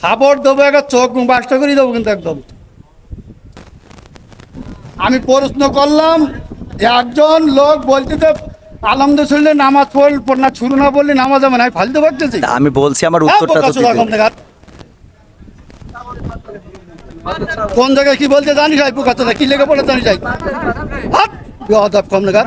খাবার দেবো একটা চোখ মুখ বাসটা করে দেবো কিন্তু একদম। আমি প্রশ্ন করলাম একজন লোক বলতে তো আলমদে শুনলে নামাজ পড়ল না শুরু না বললে নামাজ আমার আমি ফালতে পারতেছি আমি বলছি আমার হ্যাঁ, উত্তরটা তো দিতে। কোন জায়গায় কি বলতে জানি যাই পোকা তোরা কি লেগে পড়ে জানি যাই বেয়াদব কম দেখার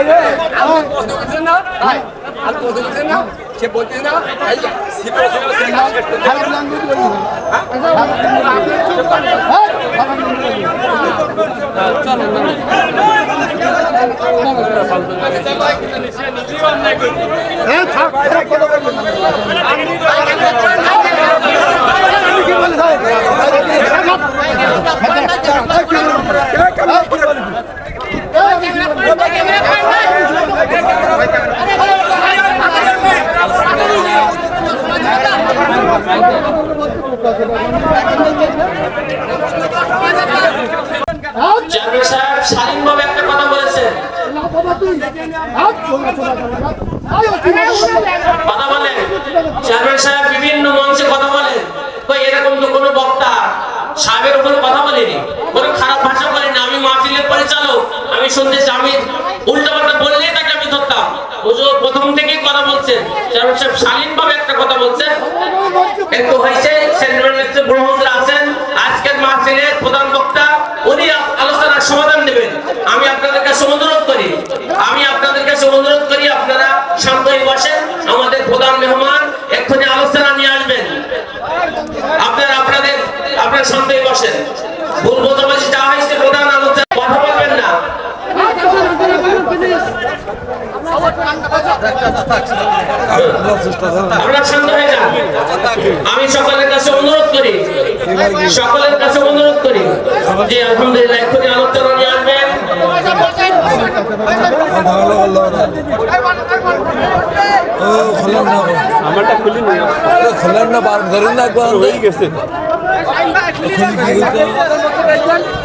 কথা বলবি না। আমি কি বলি, ভাই? হ্যাঁ, থাক। হ্যাঁ, কি বলবি? হ্যাঁ, কি বলবি? হ্যাঁ, আমি কি বলবি? স্বাধীনভাবে একটা কথা বলেছেন কথা বলেন চেয়ারম্যান সাহেব বিভিন্ন মঞ্চে কথা বলেন তো এরকম তো কোনো বক্তা সাহেবের উপরে কথা বলেনি। কোনো খারাপ ভাষা বলেনি। আমি মাহফিলের পরিচালক। আমি শুনতেছি আমি উল্টা বললেই তাকে আমি ধরতাম। প্রথম থেকেই কথা বলছেন চেয়ারম্যান সাহেব শালীনভাবে একটা কথা বলছেন একটু হয়েছে, সেন্ট্রাল ব্রহ্মরা আছেন। আজকের মাহফিলের প্রধান বক্তা, উনি আলোচনার সমাধান দেবেন আমি আপনাদের কাছে অনুরোধ করি আমি আপনাদের কাছে অনুরোধ করি আপনারা শান্ত হয়ে বসেন আমাদের প্রধান মেহমান এক্ষুনি আলোচনা নিয়ে আসবেন আপনারা আপনাদের আপনারা শান্ত হয়ে বসেন ভুল বোঝাবুঝি যা হয়েছে প্রধান আলোচনা কথা বলবেন না আপনারা শান্ত হয়ে যান আমি সকলের কাছে অনুরোধ করি সকলের কাছে অনুরোধ করি যে আলহামদুলিল্লাহ এক্ষুনি আলোচনা নিয়ে আসবেন। আমারটা খুলি নি। খোলেন না। বার করেন না একবার হয়ে গেছে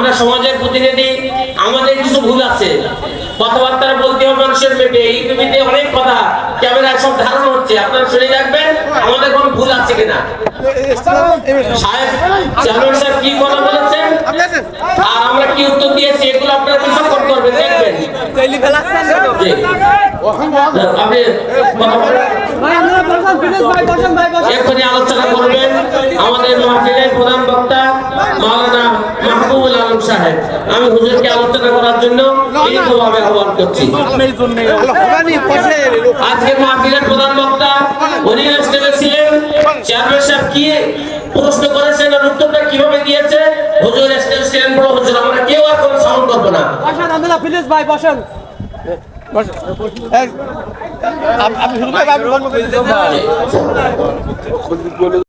আমরা সমাজের প্রতিনিধি, আমাদের কিছু ভুল আছে। কথাবার্তা বলতে হবে মানুষের মেপে এই টিভিতে অনেক কথা, ক্যামেরায় সব ধারণ হচ্ছে। আপনারা শুনে রাখবেন, আমাদের কোনো ভুল আছে কিনা? আমাদের মাহফিলের প্রধান বক্তা, মাওলানা আলম সাহেব আমি হুজুরকে আলোচনা করার জন্য আহ্বান করছি। আজকে মাহফিলের প্রধান বক্তা উনি স্টেজে ছিলেন। চেয়ারম্যান সাহেব কি প্রশ্ন করেছেন আর উত্তরটা কীভাবে দিয়েছে? হুজুর স্টেজে ছিলেন বড় হুজুর আমরা কেউ আর কোনো সাউন্ড করব না। আপনি শুরু করে আপনি বলব